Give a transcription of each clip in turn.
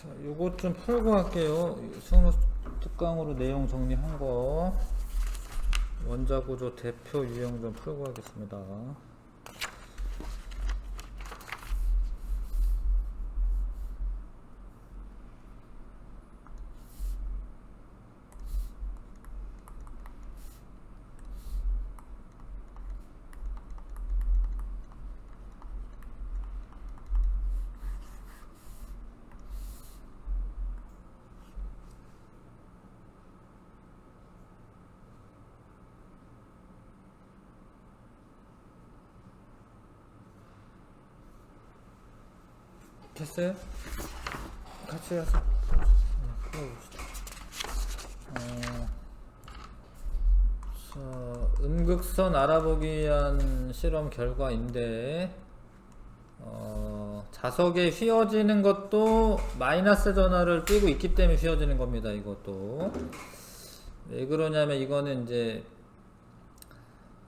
자, 요것 좀 풀고 할게요. 수능 특강으로 내용 정리한 거 원자 구조 대표 유형 좀 풀고 하겠습니다. 됐어요? 같이 해서 풀어봅시다. 어, 자, 음극선 알아보기 위한 실험 결과인데 어, 자석에 휘어지는 것도 마이너스 전화를 띄고 있기 때문에 휘어지는 겁니다. 이것도 왜 그러냐면 이거는 이제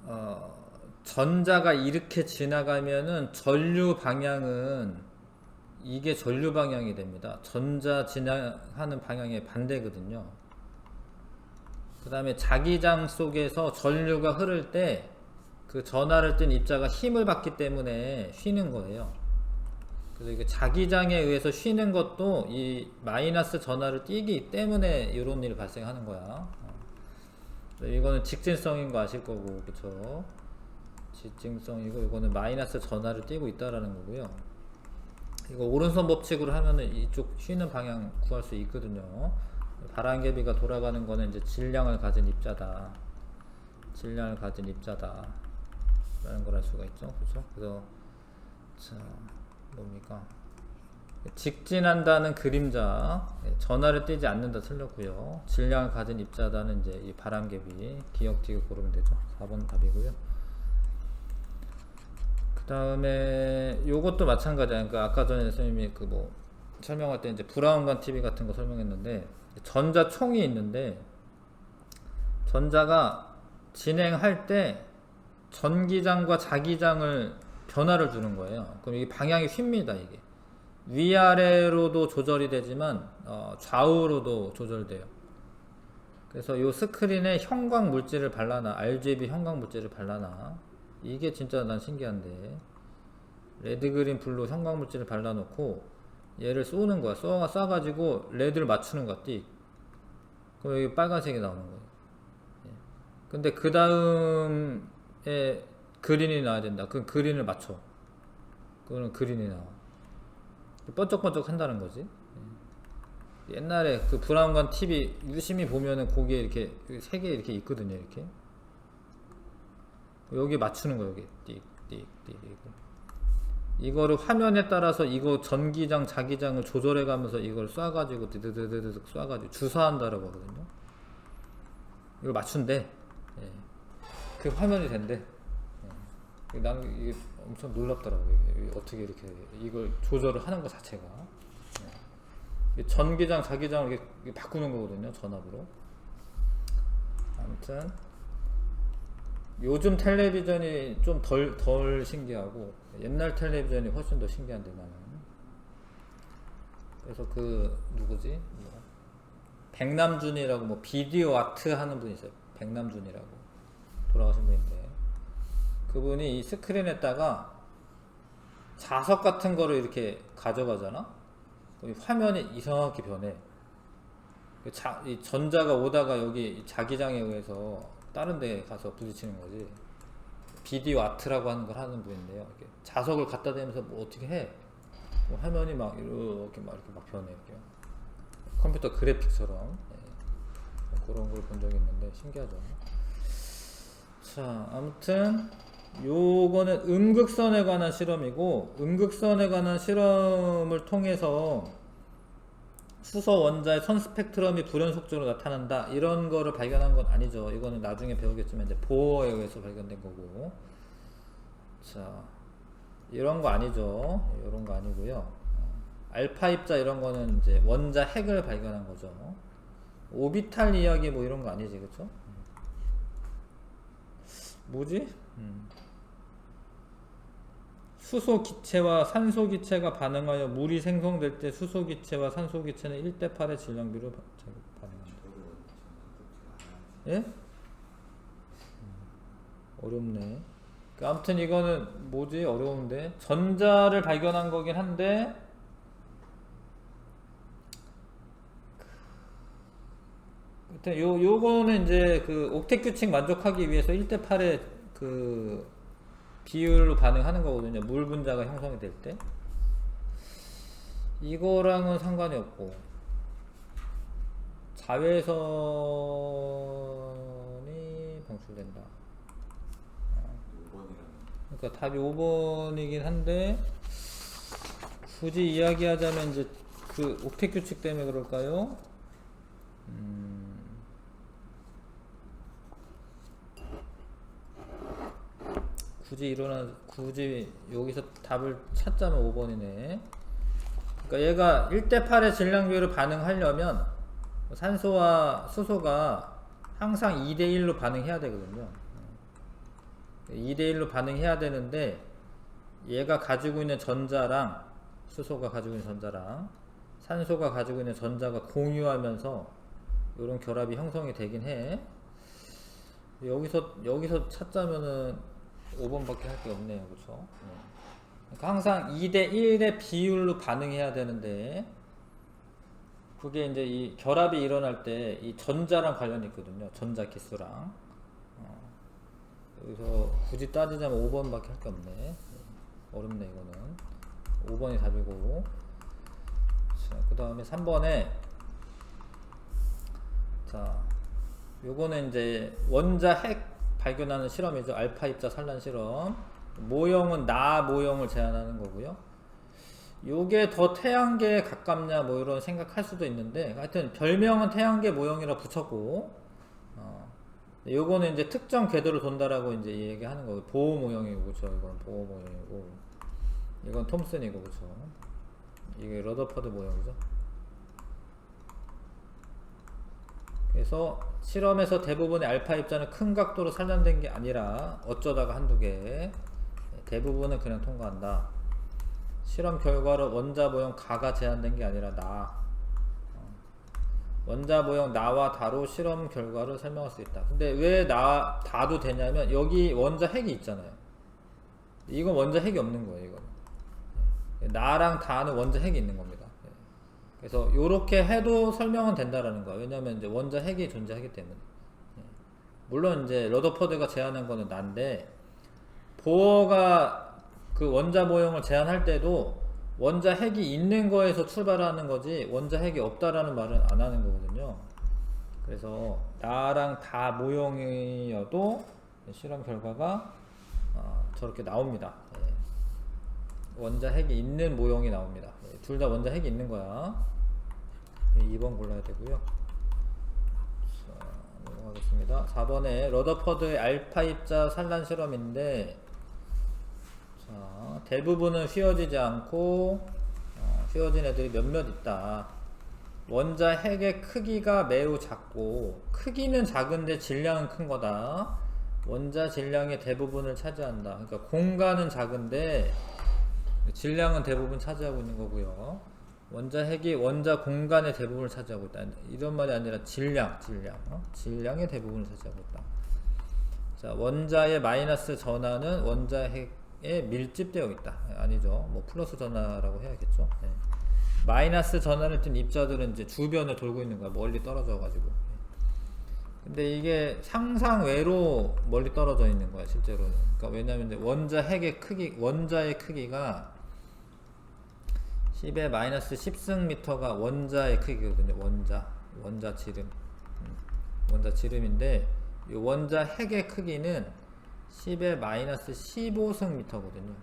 어, 전자가 이렇게 지나가면은 전류 방향은 이게 전류 방향이 됩니다. 전자 지나가는 방향의 반대거든요. 그 다음에 자기장 속에서 전류가 흐를 때 그 전하를 뜬 입자가 힘을 받기 때문에 휘는 거예요. 그래서 이게 자기장에 의해서 휘는 것도 이 마이너스 전하를 띄기 때문에 이런 일이 발생하는 거야. 어. 이거는 직진성인 거 아실 거고, 그쵸? 직진성이고, 이거는 마이너스 전하를 띄고 있다라는 거고요. 이거 오른손 법칙으로 하면은 이쪽 쉬는 방향 구할 수 있거든요. 바람개비가 돌아가는 거는 이제 질량을 가진 입자다. 질량을 가진 입자다. 라는 걸 알 수가 있죠. 그죠? 그래서, 자, 뭡니까? 직진한다는 그림자, 예, 전하를 띄지 않는다 틀렸고요. 질량을 가진 입자다는 이제 이 바람개비, 기억지게 고르면 되죠. 4번 답이고요. 그 다음에 요것도 마찬가지야. 그러니까 아까 전에 선생님이 그 뭐 설명할 때 이제 브라운관 TV 같은 거 설명했는데 전자 총이 있는데 전자가 진행할 때 전기장과 자기장을 변화를 주는 거예요. 그럼 이게 방향이 휩니다 이게 위아래로도 조절이 되지만 어, 좌우로도 조절돼요. 그래서 이 스크린에 형광 물질을 발라놔 RGB 형광 물질을 발라놔 이게 진짜 난 신기한데. 레드 그린 블루 형광 물질을 발라놓고 얘를 쏘는 거야. 쏘, 쏴가지고 레드를 맞추는 거야 띡. 그럼 여기 빨간색이 나오는 거예요 예. 근데 그 다음에 그린이 나와야 된다. 그 그린을 맞춰. 그거는 그린이 나와. 번쩍번쩍 한다는 거지. 예. 옛날에 그 브라운관 TV 유심히 보면은 거기에 이렇게 세 개 이렇게 있거든요 이렇게 여기 맞추는 거 여기. 띡띡띡 이거 이거를 화면에 따라서 이거 전기장 자기장을 조절해 가면서 이걸 쏴 가지고 드드드드드 쏴 가지고 주사한다라고 하거든요. 이걸 맞춘대 예. 그 화면이 된대. 예. 난 이게 엄청 놀랍더라고 이게. 어떻게 이렇게 이걸 조절을 하는 것 자체가. 예. 전기장 자기장을 이렇게 바꾸는 거거든요 전압으로. 아무튼 요즘 텔레비전이 좀 덜 덜 신기하고 옛날 텔레비전이 훨씬 더 신기한데 나는 그래서 그 누구지? 뭐 백남준이라고 뭐 비디오 아트 하는 분이 있어요. 백남준이라고. 돌아가신 분인데. 그분이 이 스크린에다가 자석 같은 거를 이렇게 가져가잖아? 화면이 이상하게 변해. 그 자, 이 전자가 오다가 여기 자기장에 의해서 다른 데 가서 부딪히는 거지. 비디오 아트라고 하는 걸 하는 분인데요. 자석을 갖다 대면서 뭐 어떻게 해? 뭐 화면이 막 이렇게 막 이렇게 막 변해 이렇게. 컴퓨터 그래픽처럼 예. 그런 걸 본 적이 있는데 신기하죠. 자, 아무튼 요거는 음극선에 관한 실험이고 음극선에 관한 실험을 통해서 수소 원자의 선 스펙트럼이 불연속적으로 나타난다. 이런 거를 발견한 건 아니죠. 이거는 나중에 배우겠지만 이제 보어에 의해서 발견된 거고. 자 이런 거 아니죠. 이런 거 아니고요. 어, 알파 입자 이런 거는 이제 원자 핵을 발견한 거죠. 오비탈 이야기 뭐 이런 거 아니지 그쵸? 뭐지? 음. 수소 기체와 산소 기체가 반응하여 물이 생성될 때 수소 기체와 산소 기체는 1대 8의 질량비로 바- 반응한다. 예? 음, 어렵네. 그 아무튼 이거는 뭐지 어려운데 전자를 발견한 거긴 한데 요 요거는 이제 그 옥텟 규칙 만족하기 위해서 1대 8의 그 비율로 반응하는 거거든요. 물 분자가 형성이 될 때. 이거랑은 상관이 없고 자외선이 방출된다. 그러니까 답이 5번이긴 한데 굳이 이야기하자면 이제 그 옥텟 규칙 때문에 그럴까요? 음. 굳이 일어나 굳이 여기서 답을 찾자면 5번이네. 그러니까 얘가 1대 8의 질량 비율을 반응하려면 산소와 수소가 항상 2대 1로 반응해야 되거든요. 2대 1로 반응해야 되는데 얘가 가지고 있는 전자랑 수소가 가지고 있는 전자랑 산소가 가지고 있는 전자가 공유하면서 이런 결합이 형성이 되긴 해. 여기서 여기서 찾자면은 5번밖에 할 게 없네요, 그렇죠? 그러니까 항상 2대 1의 비율로 반응해야 되는데 그게 이제 이 결합이 일어날 때 이 전자랑 관련이 있거든요. 전자 기수랑. 어. 여기서 굳이 따지자면 5번밖에 할 게 없네. 어렵네 이거는. 5번이 답이고. 자, 그 다음에 3번에 자, 요거는 이제 원자 핵 발견하는 실험이죠. 알파 입자 산란 실험. 모형은 나 모형을 제한하는 거고요. 요게 더 태양계에 가깝냐 뭐 이런 생각할 수도 있는데 하여튼 별명은 태양계 모형이라 붙였고 어, 요거는 이제 특정 궤도를 돈다라고 이제 얘기하는 거고 보호 모형이고 그렇죠 이건 보호 모형이고 이건 톰슨이고 그렇죠 이게 러더퍼드 모형이죠 그래서 실험에서 대부분의 알파 입자는 큰 각도로 산란된 게 아니라 어쩌다가 한두 개 대부분은 그냥 통과한다. 실험 결과로 원자 모형 가가 제한된 게 아니라 나. 어. 원자 모형 나와 다로 실험 결과를 설명할 수 있다. 근데 왜 나 다도 되냐면 여기 원자 핵이 있잖아요. 이건 원자 핵이 없는 거예요 이거는. 나랑 다는 원자 핵이 있는 겁니다. 예. 그래서 이렇게 해도 설명은 된다라는 거야. 왜냐면 이제 원자 핵이 존재하기 때문에. 예. 물론 이제 러더퍼드가 제안한 거는 난데 보어가 그 원자 모형을 제안할 때도 원자 핵이 있는 거에서 출발하는 거지 원자 핵이 없다라는 말은 안 하는 거거든요. 그래서 나랑 다 모형이어도 실험 결과가 어, 저렇게 나옵니다. 예. 원자 핵이 있는 모형이 나옵니다. 둘다 원자 핵이 있는 거야. 2번 골라야 되고요. 자, 넘어가겠습니다. 4번에 러더퍼드의 알파 입자 산란 실험인데 자, 대부분은 휘어지지 않고 어, 휘어진 애들이 몇몇 있다. 원자 핵의 크기가 매우 작고 크기는 작은데 질량은 큰 거다. 원자 질량의 대부분을 차지한다. 그러니까 공간은 작은데 질량은 대부분 차지하고 있는 거고요. 원자 핵이 원자 공간의 대부분을 차지하고 있다. 이런 말이 아니라 질량, 질량, 어? 질량의 대부분을 차지하고 있다. 자, 원자의 마이너스 전하는 원자 핵에 밀집되어 있다. 아니죠. 뭐 플러스 전하라고 해야겠죠. 네. 마이너스 전하를 띤 입자들은 이제 주변을 돌고 있는 거야. 멀리 떨어져 가지고. 근데 이게 상상 외로 멀리 떨어져 있는 거야, 실제로는. 그러니까 왜냐면 원자 핵의 크기, 원자의 크기가 10의 마이너스 10승미터가 원자의 크기거든요. 원자, 원자 지름, 음, 원자 지름인데 이 원자 핵의 크기는 10의 마이너스 15승미터거든요.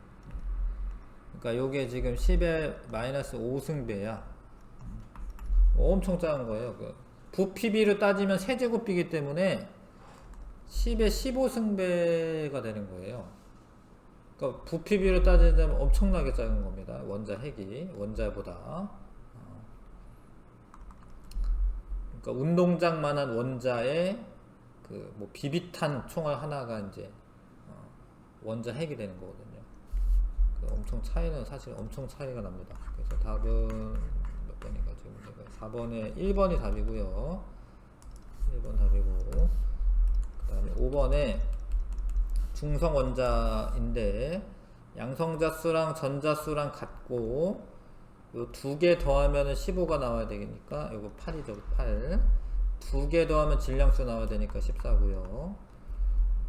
그러니까 요게 지금 10의 마이너스 5승배야. 엄청 작은 거예요. 그 부피비로 따지면 세제곱비이기 때문에 10의 15승배가 되는 거예요. 그러니까 부피비로 따지자면 엄청나게 작은 겁니다. 원자 핵이 원자보다. 어. 그러니까 운동장만한 원자의 그 뭐 비비탄 총알 하나가 이제 어, 원자 핵이 되는 거거든요. 그 엄청 차이는 사실 엄청 차이가 납니다. 그래서 답은 몇 번인가 지금 제가 4번에 1번이 답이고요. 1번 답이고 그 다음에 5번에 중성 원자인데 양성자 수랑 전자 수랑 같고 요두개 더하면은 15가 나와야 되니까 요거 8이죠. 8. 두 개 더하면 질량수 나와야 되니까 14고요.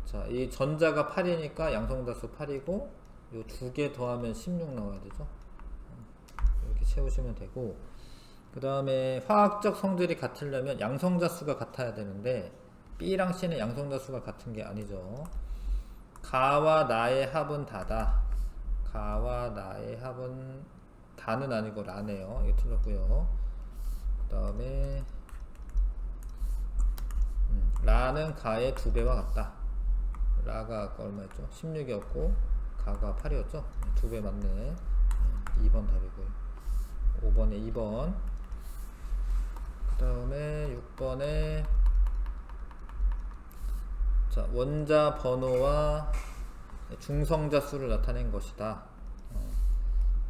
자, 이 전자가 8이니까 양성자수 8이고 요두개 더하면 16 나와야 되죠. 이렇게 채우시면 되고 그 다음에 화학적 성질이 같으려면 양성자 수가 같아야 되는데 B랑 C는 양성자 수가 같은 게 아니죠. 가와 나의 합은 다다. 가와 나의 합은 다는 아니고 라네요. 이거 틀렸고요. 그 다음에 음, 라는 가의 두 배와 같다. 라가 아까 얼마였죠? 16이었고 가가 8이었죠? 두 배 맞네. 음, 2번 답이고요. 5번에 2번. 그 다음에 6번에 자, 원자 번호와 중성자 수를 나타낸 것이다. 어,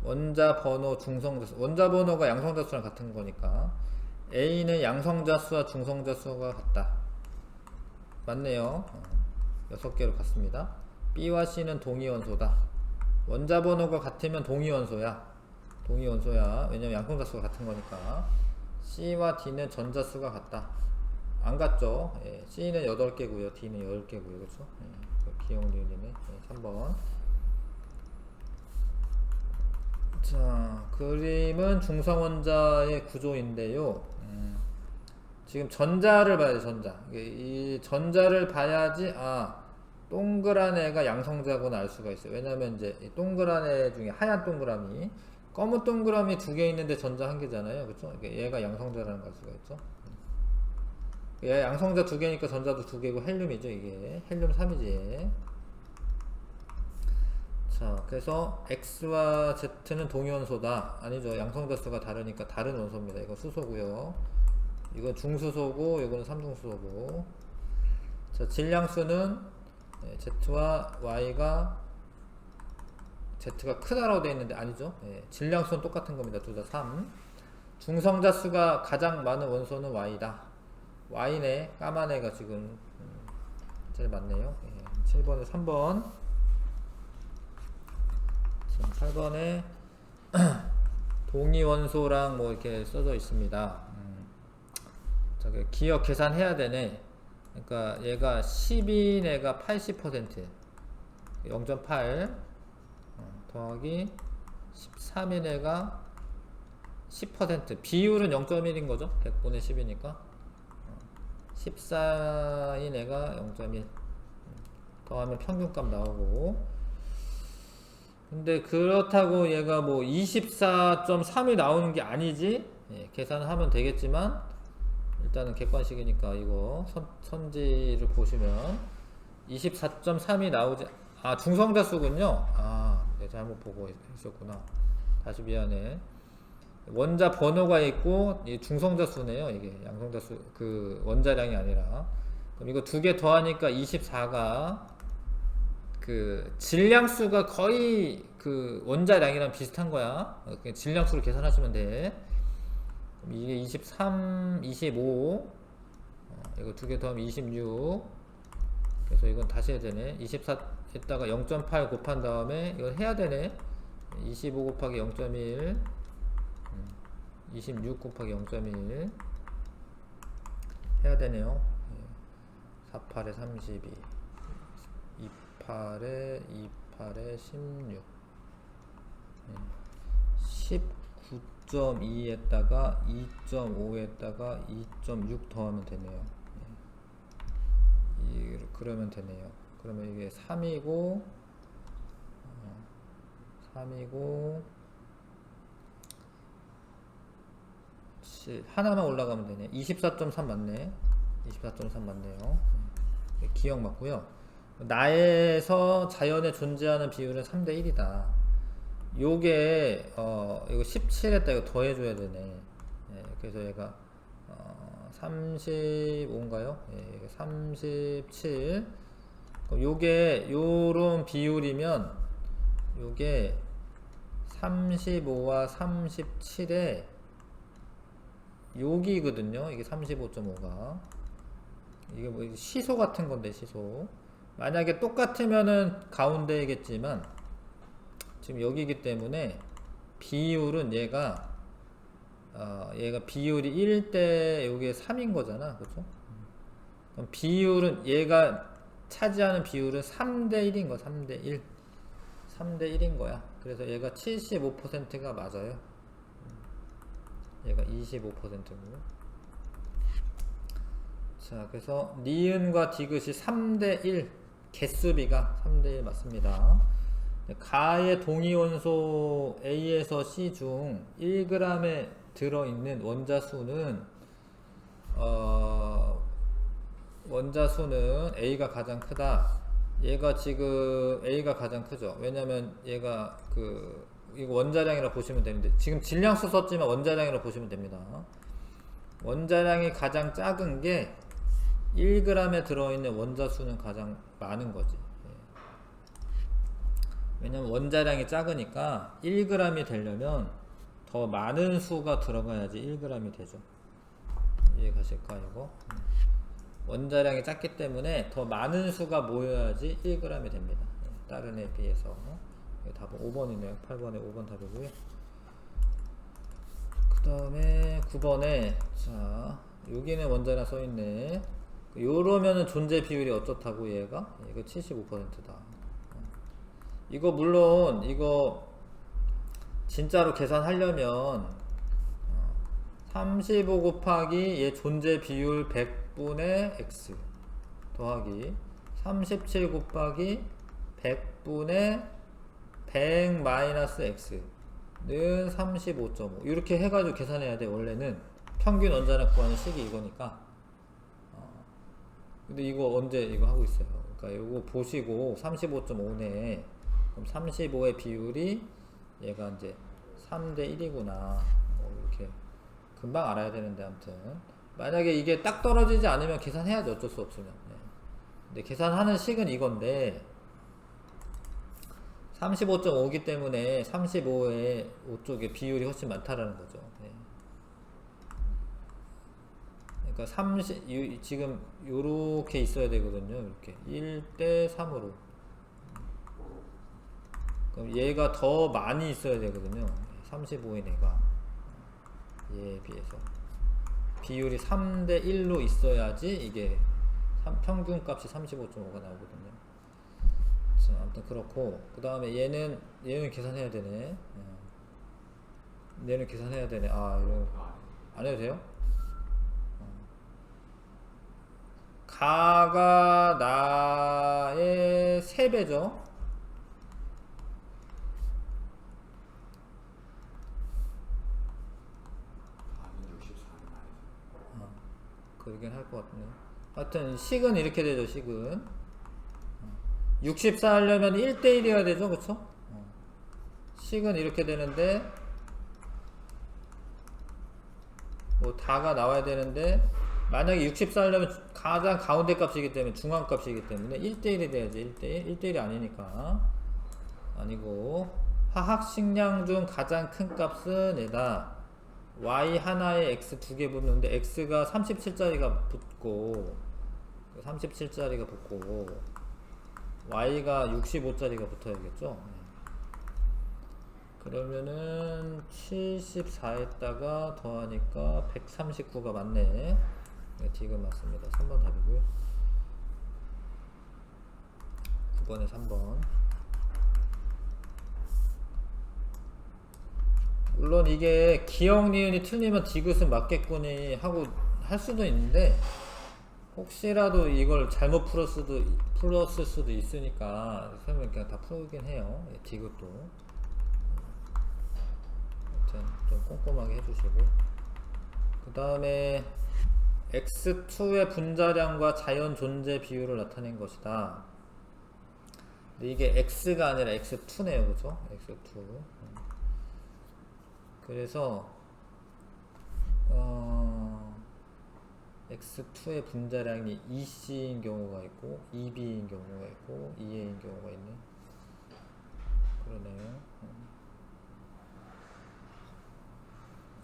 원자 번호, 중성자 수. 원자 번호가 양성자 수랑 같은 거니까 A는 양성자 수와 중성자 수가 같다. 맞네요. 어, 6개로 같습니다. B와 C는 동위 원소다. 원자 번호가 같으면 동위 원소야. 동위 원소야. 왜냐면 양성자 수가 같은 거니까. C와 D는 전자 수가 같다. 안 같죠? 예, C는 8개고요. D는 10개고요. 그렇죠? 예, 기억리을이네. 예, 3번. 자, 그림은 중성원자의 구조인데요. 음, 지금 전자를 봐야 돼, 전자. 이 전자를 봐야지, 아, 동그란 애가 양성자구나 알 수가 있어요. 왜냐면 이제 이 동그란 애 중에 하얀 동그라미, 검은 동그라미 두 개 있는데 전자 한 개잖아요. 이게 얘가 양성자라는 걸알 수가 있죠. 얘 양성자 두 개니까 전자도 두 개고 헬륨이죠, 이게. 헬륨 3이지. 자, 그래서 X와 Z는 동위원소다. 아니죠. 양성자 수가 다르니까 다른 원소입니다. 이거 수소고요. 이건 중수소고, 이거는 삼중수소고. 자, 질량수는 예, Z와 Y가 Z가 크다라고 되어 있는데 아니죠. 예, 질량수는 똑같은 겁니다. 둘 다 3. 중성자 수가 가장 많은 원소는 Y다. Y네. 까만 애가 지금 음, 제일 많네요. 예, 7번에 3번. 자, 8번에 동위원소랑 뭐 이렇게 써져 있습니다. 음, 저기 기억 계산해야 되네. 그러니까 얘가 10인 애가 80% 0.8 어, 더하기 13인 애가 10% 비율은 0.1인 거죠. 100분의 10이니까 14인 애가 0.1 더하면 평균값 나오고. 근데 그렇다고 얘가 뭐 24.3이 나오는 게 아니지? 예, 계산하면 되겠지만 일단은 객관식이니까 이거 선, 선지를 보시면 24.3이 나오지 아 중성자 수군요. 아 네, 잘못 보고 있었구나. 다시 미안해 원자 번호가 있고 이 중성자 수네요 이게 양성자 수 그 원자량이 아니라 그럼 이거 두 개 더하니까 24가 그 질량수가 거의 그 원자량이랑 비슷한 거야. 질량수를 계산하시면 돼. 이게 23, 25. 어, 이거 두 개 더하면 26. 그래서 이건 다시 해야 되네. 24에다가 0.8 곱한 다음에 이건 해야 되네. 25 곱하기 0.1. 26 곱하기 0.1. 해야 되네요. 48에 32. 28에 28에 16 19.2에다가 2.5에다가 2.6 더하면 되네요 예. 이, 그러면 되네요 그러면 이게 3이고 어, 3이고 7 하나만 올라가면 되네 24.3 맞네 24.3 맞네요 예. 기억 맞고요 나에서 자연에 존재하는 비율은 3대 1이다. 요게 어 이거 17에다 이거 더해줘야 되네. 예, 그래서 얘가 어 35인가요? 예, 37. 그럼 요게 요런 비율이면 요게 35와 37에 여기거든요. 이게 35.5가 이게 뭐 시소 같은 건데 시소. 만약에 똑같으면은 가운데이겠지만 지금 여기기 때문에 비율은 얘가 어, 얘가 비율이 1대 여기에 3인 거잖아. 그렇죠? 그럼 비율은 얘가 차지하는 비율은 3대 1인 거야. 3대 1. 3대 1인 거야. 그래서 얘가 75%가 맞아요. 얘가 25%고. 자, 그래서 니은과 디귿이 3대 1. 개수비가 3대 1 맞습니다. 가의 동위원소 A에서 C 중 1g에 들어있는 원자수는 어, 원자수는 A가 가장 크다. 얘가 지금 A가 가장 크죠. 왜냐면 얘가 그 이거 원자량이라 보시면 되는데 지금 질량수 썼지만 원자량이라 보시면 됩니다. 원자량이 가장 작은 게 1g에 들어있는 원자수는 가장 많은 거지. 예. 왜냐면 원자량이 작으니까 1g이 되려면 더 많은 수가 들어가야지 1g이 되죠. 이해 가실까 이거? 음. 원자량이 작기 때문에 더 많은 수가 모여야지 1g이 됩니다. 예, 다른 에 비해서. 이거 답은 5번이네요. 8번에 5번 답이고요. 그 다음에 9번에 자 여기는 원자량 써있네. 요러면은 존재 비율이 어떻다고 얘가? 이거 75%다. 이거 물론 이거 진짜로 계산하려면 35 곱하기 얘 존재 비율 100분의 x 더하기 37 곱하기 100분의 100 마이너스 x는 35.5 이렇게 해가지고 계산해야 돼. 원래는 평균 원자량 구하는 식이 이거니까. 어. 근데 이거 언제 이거 하고 있어요? 그러니까 이거 보시고 35.5네. 그럼 35의 비율이 얘가 이제 3대 1이구나. 뭐 이렇게 금방 알아야 되는데 아무튼. 만약에 이게 딱 떨어지지 않으면 계산해야죠 어쩔 수 없으면. 네. 근데 계산하는 식은 이건데 35.5기 때문에 35의 5쪽에 비율이 훨씬 많다라는 거죠. 네. 그러니까 30 유, 지금 요렇게 있어야 되거든요 이렇게. 1대 3으로. 그럼 얘가 더 많이 있어야 되거든요 35인 애가. 얘에 비해서. 비율이 3대 1로 있어야지 이게 평균 값이 35.5가 나오거든요 자, 아무튼 그렇고 그 다음에 얘는 얘는 계산해야 되네 어. 얘는 계산해야 되네 아 이거 안 해도 돼요? 어. 가가 나의 3배죠 그러긴 할 것 같네. 하여튼 식은 이렇게 되죠. 식은 64 하려면 1대1이어야 되죠. 그쵸? 어. 식은 이렇게 되는데 뭐 다가 나와야 되는데 만약에 64 하려면 가장 가운데 값이기 때문에 중앙 값이기 때문에 1대1이 돼야지 1대1 1대1이 아니니까 아니고 화학 식량 중 가장 큰 값은 얘다 y 하나에 x 두 개 붙는데 x가 37짜리가 붙고 37짜리가 붙고 y가 65짜리가 붙어야겠죠? 그러면은 74에다가 더하니까 139가 맞네. 네, 지금 맞습니다. 3번 답이고요. 9번에 3번. 물론 이게 기억 니은이 틀리면 디귿은 맞겠거니 하고 할 수도 있는데 혹시라도 이걸 잘못 풀었 수도 풀었을 수도 있으니까 설명 그냥 다 풀긴 해요. 예, 디귿도. 아무튼 좀 꼼꼼하게 해주시고. 그 다음에 x2의 분자량과 자연 존재 비율을 나타낸 것이다. 근데 이게 x가 아니라 x2네요. 그죠? x2 그래서 어, x2의 분자량이 EC인 경우가 있고 EB인 경우가 있고 EA인 경우가 있네. 그러네요. 음.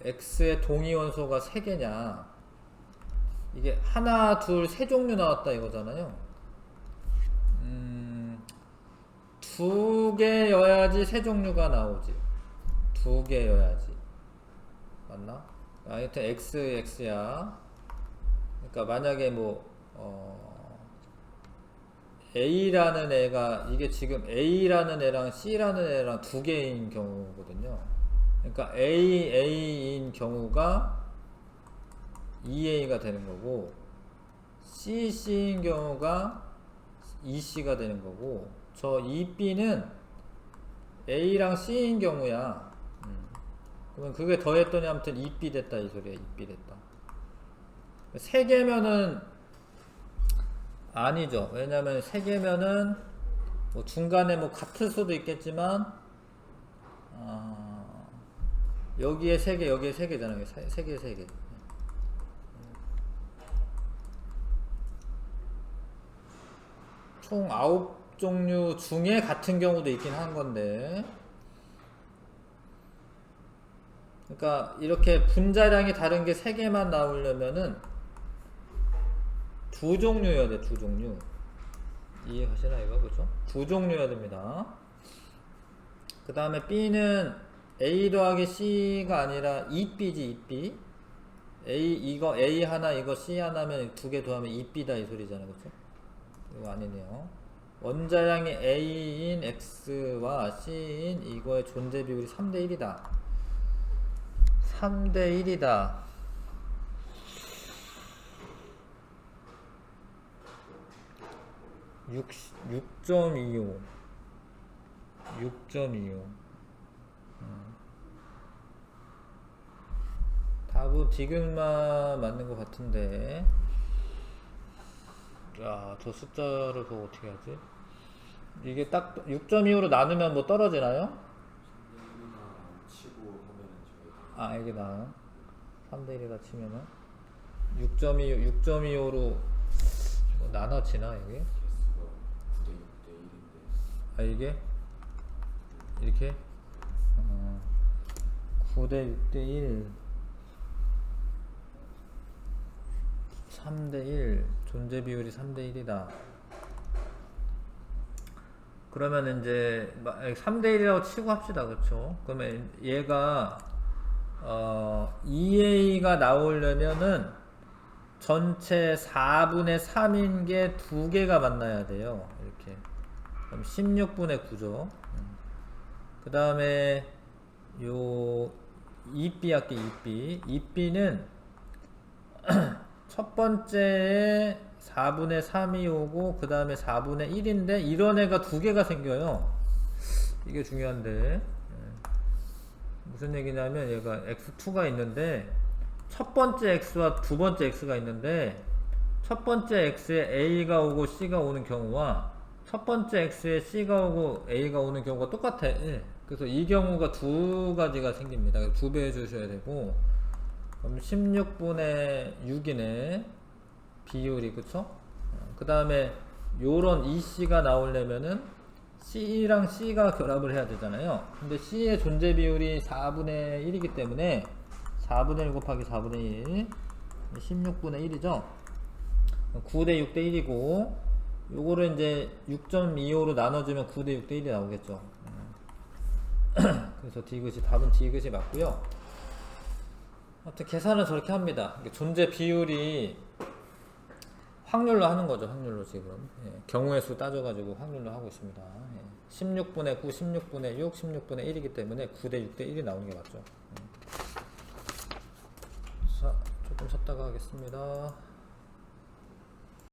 x의 동위 원소가 3개냐? 이게 하나 둘 세 종류 나왔다 이거잖아요. 음, 두 개여야지 세 종류가 나오지. 두 개여야지. 맞나? 하여튼 x x야 그러니까 만약에 뭐 어, A라는 애가 이게 지금 A라는 애랑 C라는 애랑 두 개인 경우거든요. 그러니까 A A인 경우가 2A가 되는 거고 C C인 경우가 2C가 되는 거고 저 2B는 A랑 C인 경우야. 음. 그러면 그게 더했더니 아무튼 2B 됐다 이 소리야. 2B 됐다. 세 개면은 아니죠. 왜냐면 세 개면은 뭐 중간에 뭐 같을 수도 있겠지만 아, 여기에 세 개, 여기에 세 개잖아요. 세, 세 개, 세 개. 총 아홉 종류 중에 같은 경우도 있긴 한 건데. 그러니까 이렇게 분자량이 다른 게 세 개만 나오려면은 두 종류여야 돼, 두 종류. 이해가시나 이거 그죠? 두 종류여야 됩니다. 그 다음에 B는 A 더하기 C가 아니라 2B지 2B. A 이거 A 하나 이거 C 하나면 두 개 더하면 2B다 이 소리잖아요, 그죠? 이거 아니네요. 원자량이 A인 X와 C인 이거의 존재 비율이 3대 1이다. 3대 1이다. 6.25 6.25 음. 답은 디귿만 맞는 것 같은데 야저 숫자를 보고 어떻게 하지? 이게 딱 6.25로 나누면 뭐 떨어지나요? 아 이게 나 3대 1이다 치면은 6.25 6.25로 뭐 나눠지나 이게? 아 이게? 이렇게? 어, 9대 6대 1 3대 1 존재 비율이 3대 1이다. 그러면 이제 3대 1이라고 치고 합시다 그렇죠 그러면 얘가 어, 2A가 나오려면은 전체 4분의 3인 게 두 개가 만나야 돼요 그럼 16분의 9죠. 그 다음에 요 2B 할게 2B. 2B는 첫 번째에 4분의 3이 오고 그 다음에 4분의 1인데 이런 애가 두 개가 생겨요. 이게 중요한데 예. 무슨 얘기냐면 얘가 x2가 있는데 첫 번째 x와 두 번째 x가 있는데 첫 번째 x에 a가 오고 c가 오는 경우와 첫 번째 x에 c가 오고 a가 오는 경우가 똑같아. 예. 그래서 이 경우가 두 가지가 생깁니다. 두 배 해주셔야 되고 그럼 16분의 6이네 비율이 그쵸? 그 다음에 요런 EC가 나오려면은 C랑 C가 결합을 해야 되잖아요. 근데 C의 존재 비율이 4분의 1이기 때문에 4분의 1 곱하기 4분의 1 16분의 1이죠. 9대 6대 1이고 요거를 이제 6.25로 나눠주면 9대 6대 1이 나오겠죠. 음. 그래서 디귿이 답은 디귿이 맞고요. 하여튼 계산을 저렇게 합니다. 존재 비율이 확률로 하는 거죠. 확률로 지금 예, 경우의 수 따져가지고 확률로 하고 있습니다. 예, 16분의 9, 16분의 6, 16분의 1이기 때문에 9대 6대 1이 나오는 게 맞죠. 음. 자, 조금 쉬었다가 하겠습니다.